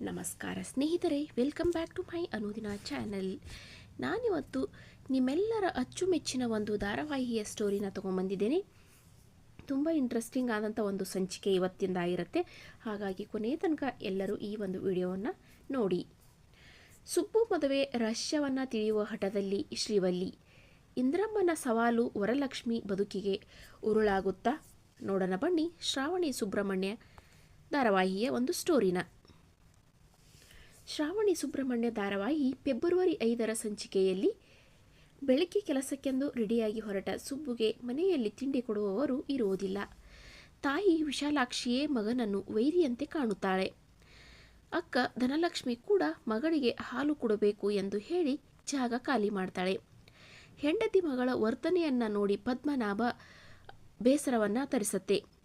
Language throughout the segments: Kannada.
ನಮಸ್ಕಾರ ಸ್ನೇಹಿತರೆ ವೆಲ್ಕಮ್ ಬ್ಯಾಕ್ ಟು ಮೈ ಅನುದಿನ ಚಾನೆಲ್ ನಾನಿವತ್ತು ನಿಮ್ಮೆಲ್ಲರ ಅಚ್ಚುಮೆಚ್ಚಿನ ಒಂದು ಧಾರಾವಾಹಿಯ ಸ್ಟೋರಿನ ತೊಗೊಂಬಂದಿದ್ದೇನೆ. ತುಂಬ ಇಂಟ್ರೆಸ್ಟಿಂಗ್ ಆದಂಥ ಒಂದು ಸಂಚಿಕೆ ಇವತ್ತಿಂದ ಇರುತ್ತೆ. ಹಾಗಾಗಿ ಕೊನೆಯ ತನಕ ಎಲ್ಲರೂ ಈ ಒಂದು ವಿಡಿಯೋವನ್ನು ನೋಡಿ. ಸುಬ್ಬು ಮದುವೆ ರಹಸ್ಯವನ್ನು ತಿಳಿಯುವ ಹಠದಲ್ಲಿ ಶ್ರೀವಲ್ಲಿ. ಇಂದ್ರಮ್ಮನ ಸವಾಲು ವರಲಕ್ಷ್ಮಿ ಬದುಕಿಗೆ ಉರುಳಾಗುತ್ತಾ? ನೋಡೋಣ ಬನ್ನಿ ಶ್ರಾವಣಿ ಸುಬ್ರಹ್ಮಣ್ಯ ಧಾರಾವಾಹಿಯ ಒಂದು ಸ್ಟೋರಿನ ಶ್ರಾವಣಿ ಸುಬ್ರಹ್ಮಣ್ಯ ಧಾರಾವಾಹಿ ಫೆಬ್ರವರಿ ಐದರ ಸಂಚಿಕೆಯಲ್ಲಿ ಬೆಳಗ್ಗೆ ಕೆಲಸಕ್ಕೆಂದು ರೆಡಿಯಾಗಿ ಹೊರಟ ಸುಬ್ಬುಗೆ ಮನೆಯಲ್ಲಿ ತಿಂಡಿ ಕೊಡುವವರು ಇರುವುದಿಲ್ಲ. ತಾಯಿ ವಿಶಾಲಾಕ್ಷಿಯೇ ಮಗನನ್ನು ವೈರಿಯಂತೆ ಕಾಣುತ್ತಾಳೆ. ಅಕ್ಕ ಧನಲಕ್ಷ್ಮಿ ಕೂಡ ಮಗಳಿಗೆ ಹಾಲು ಕೊಡಬೇಕು ಎಂದು ಹೇಳಿ ಜಾಗ ಖಾಲಿ ಮಾಡ್ತಾಳೆ. ಹೆಂಡತಿ ಮಗಳ ವರ್ತನೆಯನ್ನ ನೋಡಿ ಪದ್ಮನಾಭ ಬೇಸರವನ್ನ ತರಿಸತ್ತೆ.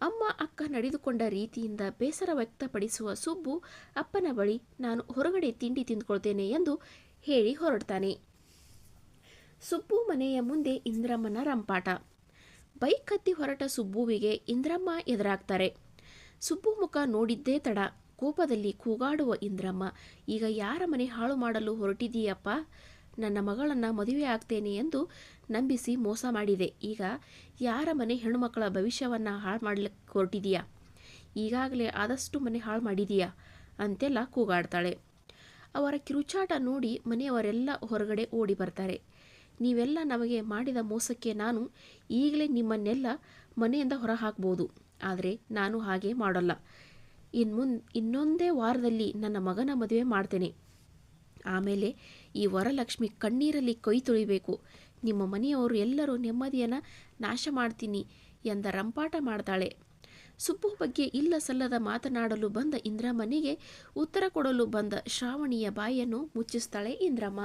ಅಮ್ಮ ಅಕ್ಕ ನಡೆದುಕೊಂಡ ರೀತಿಯಿಂದ ಬೇಸರ ವ್ಯಕ್ತಪಡಿಸುವ ಸುಬ್ಬು ಅಪ್ಪನ ಬಳಿ ನಾನು ಹೊರಗಡೆ ತಿಂಡಿ ತಿಂದುಕೊಳ್ತೇನೆ ಎಂದು ಹೇಳಿ ಹೊರಡ್ತಾನೆ. ಸುಬ್ಬು ಮನೆಯ ಮುಂದೆ ಇಂದ್ರಮ್ಮನ ರಂಪಾಟ. ಬೈಕ್ ಹತ್ತಿ ಹೊರಟ ಸುಬ್ಬುವಿಗೆ ಇಂದ್ರಮ್ಮ ಎದುರಾಗ್ತಾರೆ. ಸುಬ್ಬು ಮುಖ ನೋಡಿದ್ದೇ ತಡ. ಕೋಪದಲ್ಲಿ ಕೂಗಾಡುವ ಇಂದ್ರಮ್ಮ, ಈಗ ಯಾರ ಮನೆ ಹಾಳು ಮಾಡಲು ಹೊರಟಿದೀಯಪ್ಪ ನನ್ನ ಮಗಳನ್ನ ಮದುವೆ ಆಗ್ತೇನೆ ಎಂದು ನಂಬಿಸಿ ಮೋಸ ಮಾಡಿದೆ. ಈಗ ಯಾರ ಮನೆ ಹೆಣ್ಣುಮಕ್ಕಳ ಭವಿಷ್ಯವನ್ನು ಹಾಳು ಮಾಡ್ಲಿಕ್ಕೆ ಹೊರಟಿದೀಯಾ ಈಗಾಗಲೇ ಆದಷ್ಟು ಮನೆ ಹಾಳು ಮಾಡಿದೀಯಾ? ಅಂತೆಲ್ಲ ಕೂಗಾಡ್ತಾಳೆ. ಅವರ ಕಿರುಚಾಟ ನೋಡಿ ಮನೆಯವರೆಲ್ಲ ಹೊರಗಡೆ ಓಡಿ ಬರ್ತಾರೆ. ನೀವೆಲ್ಲ ನಮಗೆ ಮಾಡಿದ ಮೋಸಕ್ಕೆ ನಾನು ಈಗಲೇ ನಿಮ್ಮನ್ನೆಲ್ಲ ಮನೆಯಿಂದ ಹೊರ ಹಾಕ್ಬೋದು ಆದರೆ ನಾನು ಹಾಗೆ ಮಾಡೋಲ್ಲ. ಇನ್ಮುನ್, ಇನ್ನೊಂದೇ ವಾರದಲ್ಲಿ ನನ್ನ ಮಗನ ಮದುವೆ ಮಾಡ್ತೇನೆ. ಆಮೇಲೆ ಈ ವರಲಕ್ಷ್ಮಿ ಕಣ್ಣೀರಲ್ಲಿ ಕೈ ತೊಳಿಬೇಕು. ನಿಮ್ಮ ಮನೆಯವರು ಎಲ್ಲರೂ ನೆಮ್ಮದಿಯನ್ನು ನಾಶ ಮಾಡ್ತೀನಿ ಎಂದ ರಂಪಾಟ ಮಾಡ್ತಾಳೆ. ಸುಬ್ಬು ಬಗ್ಗೆ ಇಲ್ಲ ಸಲ್ಲದ ಮಾತನಾಡಲು ಬಂದ ಇಂದ್ರಮ್ಮನಿಗೆ ಉತ್ತರ ಕೊಡಲು ಬಂದ ಶ್ರಾವಣಿಯ ಬಾಯನ್ನು ಮುಚ್ಚಿಸ್ತಾಳೆ ಇಂದ್ರಮ್ಮ.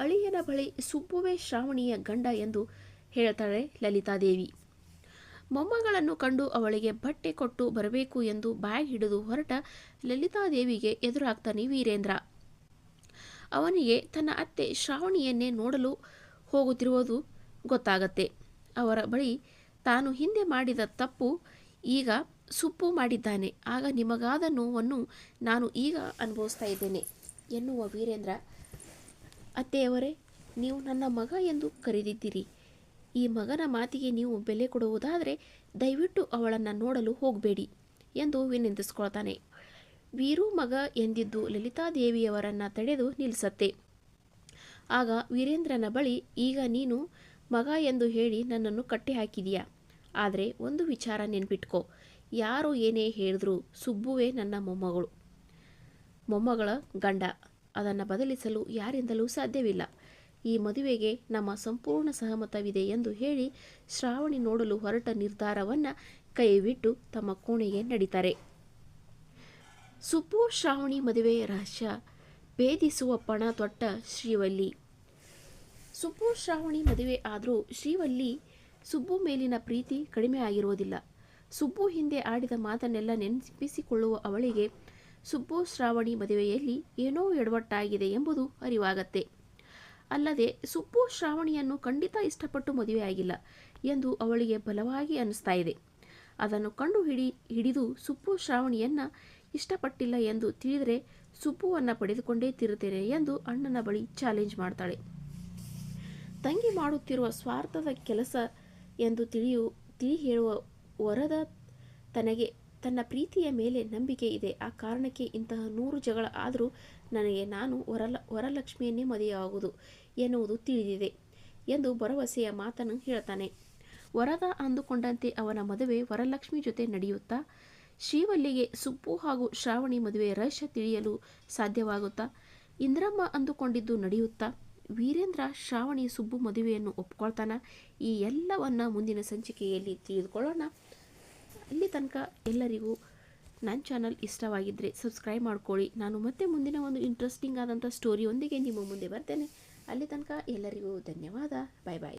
ಅಳಿಯನ ಬಳಿ ಸುಬ್ಬುವೆ ಶ್ರಾವಣಿಯ ಗಂಡ ಎಂದು ಹೇಳ್ತಾಳೆ ಲಲಿತಾದೇವಿ. ಮೊಮ್ಮಗಳನ್ನು ಕಂಡು ಅವಳಿಗೆ ಬಟ್ಟೆ ಕೊಟ್ಟು ಬರಬೇಕು ಎಂದು ಬ್ಯಾಗ್ ಹಿಡಿದು ಹೊರಟ ಲಲಿತಾದೇವಿಗೆ ಎದುರಾಗ್ತಾನೆ ವೀರೇಂದ್ರ ಅವನಿಗೆ ತನ್ನ ಅತ್ತೆ ಶ್ರಾವಣಿಯನ್ನೇ ನೋಡಲು ಹೋಗುತ್ತಿರುವುದು ಗೊತ್ತಾಗತ್ತೆ. ಅವರ ಬಳಿ ತಾನು ಹಿಂದೆ ಮಾಡಿದ ತಪ್ಪು ಈಗ ಸುಪ್ಪು ಮಾಡಿದ್ದಾನೆ. ಆಗ ನಿಮಗಾದ ನೋವನ್ನು ನಾನು ಈಗ ಅನುಭವಿಸ್ತಾ ಇದ್ದೇನೆ, ಎನ್ನುವ ವೀರೇಂದ್ರ. ಅತ್ತೆಯವರೇ, ನೀವು ನನ್ನ ಮಗ ಎಂದು ಕರೆದಿದ್ದೀರಿ. ಈ ಮಗನ ಮಾತಿಗೆ ನೀವು ಬೆಲೆ ಕೊಡುವುದಾದರೆ ದಯವಿಟ್ಟು ಅವಳನ್ನು ನೋಡಲು ಹೋಗಬೇಡಿ ಎಂದು ವಿನಂತಿಸ್ಕೊಳ್ತಾನೆ. ವೀರು ಮಗ ಎಂದಿದ್ದು ಲಲಿತಾದೇವಿಯವರನ್ನು ತಡೆದು ನಿಲ್ಲಿಸತ್ತೆ. ಆಗ ವೀರೇಂದ್ರನ ಬಳಿ, ಈಗ ನೀನು ಮಗ ಎಂದು ಹೇಳಿ ನನ್ನನ್ನು ಕಟ್ಟಿ ಹಾಕಿದೀಯಾ ಆದರೆ ಒಂದು ವಿಚಾರ ನೆನ್ಪಿಟ್ಕೋ. ಯಾರು ಏನೇ ಹೇಳಿದ್ರು ಸುಬ್ಬುವೇ ನನ್ನ ಮೊಮ್ಮಗಳು. ಮೊಮ್ಮಗಳ ಗಂಡ. ಅದನ್ನು ಬದಲಿಸಲು ಯಾರಿಂದಲೂ ಸಾಧ್ಯವಿಲ್ಲ. ಈ ಮದುವೆಗೆ ನಮ್ಮ ಸಂಪೂರ್ಣ ಸಹಮತವಿದೆ ಎಂದು ಹೇಳಿ ಶ್ರಾವಣಿ ನೋಡಲು ಹೊರಟ ನಿರ್ಧಾರವನ್ನು ಕೈಬಿಟ್ಟು ತಮ್ಮ ಕೋಣೆಗೆ ನಡೀತಾರೆ. ಸುಬ್ಬು ಶ್ರಾವಣಿ ಮದುವೆ ರಹಸ್ಯ ಭೇದಿಸುವ ಪಣ ತೊಟ್ಟ ಶ್ರೀವಲ್ಲಿ. ಸುಬ್ಬು ಶ್ರಾವಣಿ ಮದುವೆ ಆದರೂ ಶ್ರೀವಲ್ಲಿ ಸುಬ್ಬು ಮೇಲಿನ ಪ್ರೀತಿ ಕಡಿಮೆ ಆಗಿರುವುದಿಲ್ಲ ಸುಬ್ಬು ಹಿಂದೆ ಆಡಿದ ಮಾತನ್ನೆಲ್ಲ ನೆನಪಿಸಿಕೊಳ್ಳುವ ಅವಳಿಗೆ ಸುಬ್ಬು ಶ್ರಾವಣಿ ಮದುವೆಯಲ್ಲಿ ಏನೋ ಎಡವಟ್ಟಾಗಿದೆ ಎಂಬುದು ಅರಿವಾಗತ್ತೆ. ಅಲ್ಲದೆ ಸುಪ್ಪು ಶ್ರಾವಣಿಯನ್ನು ಖಂಡಿತ ಇಷ್ಟಪಟ್ಟು ಮದುವೆಯಾಗಿಲ್ಲ ಎಂದು ಅವಳಿಗೆ ಬಲವಾಗಿ ಅನ್ನಿಸ್ತಾ ಇದೆ. ಅದನ್ನು ಕಂಡು ಹಿಡಿ, ಹಿಡಿದು ಸುಪ್ಪು ಶ್ರಾವಣಿಯನ್ನ ಇಷ್ಟಪಟ್ಟಿಲ್ಲ ಎಂದು ತಿಳಿದರೆ ಸುಪ್ಪುವನ್ನು ಪಡೆದುಕೊಂಡೇ ತಿರುತ್ತೇನೆ ಎಂದು ಅಣ್ಣನ ಬಳಿ ಚಾಲೆಂಜ್ ಮಾಡ್ತಾಳೆ. ತಂಗಿ ಮಾಡುತ್ತಿರುವ ಸ್ವಾರ್ಥದ ಕೆಲಸ ಎಂದು ತಿಳಿಯು, ತಿಳಿ ಹೇಳುವ ವರದ ತನಗೆ ತನ್ನ ಪ್ರೀತಿಯ ಮೇಲೆ ನಂಬಿಕೆ ಇದೆ. ಆ ಕಾರಣಕ್ಕೆ ಇಂತಹ ನೂರು ಜಗಳ ಆದರೂ ನನಗೆ ನಾನು ವರಲ, ವರಲಕ್ಷ್ಮಿಯನ್ನೇ ಮದುವೆಯಾಗುವುದು ಎನ್ನುವುದು ತಿಳಿದಿದೆ ಎಂದು ಭರವಸೆಯ ಮಾತನ್ನು ಹೇಳ್ತಾನೆ. ವರದ ಅಂದುಕೊಂಡಂತೆ ಅವನ ಮದುವೆ ವರಲಕ್ಷ್ಮಿ ಜೊತೆ ನಡೆಯುತ್ತಾ, ಶ್ರೀವಲ್ಲಿಗೆ ಸುಬ್ಬು ಹಾಗೂ ಶ್ರಾವಣಿ ಮದುವೆ ರಹಸ್ಯ ತಿಳಿಯಲು ಸಾಧ್ಯವಾಗುತ್ತಾ, ಇಂದ್ರಮ್ಮ ಅಂದುಕೊಂಡಿದ್ದು ನಡೆಯುತ್ತಾ, ವೀರೇಂದ್ರ, ಶ್ರಾವಣಿ, ಸುಬ್ಬು ಮದುವೆಯನ್ನು ಒಪ್ಕೊಳ್ತಾನ, ಈ ಎಲ್ಲವನ್ನ ಮುಂದಿನ ಸಂಚಿಕೆಯಲ್ಲಿ ತಿಳಿದುಕೊಳ್ಳೋಣ. ಅಲ್ಲಿ ತನಕ ಎಲ್ಲರಿಗೂ ನನ್ನ ಚಾನಲ್ ಇಷ್ಟವಾಗಿದ್ದರೆ ಸಬ್ಸ್ಕ್ರೈಬ್ ಮಾಡ್ಕೊಳ್ಳಿ. ನಾನು ಮತ್ತೆ ಮುಂದಿನ ಒಂದು ಇಂಟ್ರೆಸ್ಟಿಂಗ್ ಆದಂಥ ಸ್ಟೋರಿಯೊಂದಿಗೆ ನಿಮ್ಮ ಮುಂದೆ ಬರ್ತೇನೆ. ಅಲ್ಲಿ ತನಕ ಎಲ್ಲರಿಗೂ ಧನ್ಯವಾದ. ಬಾಯ್ ಬಾಯ್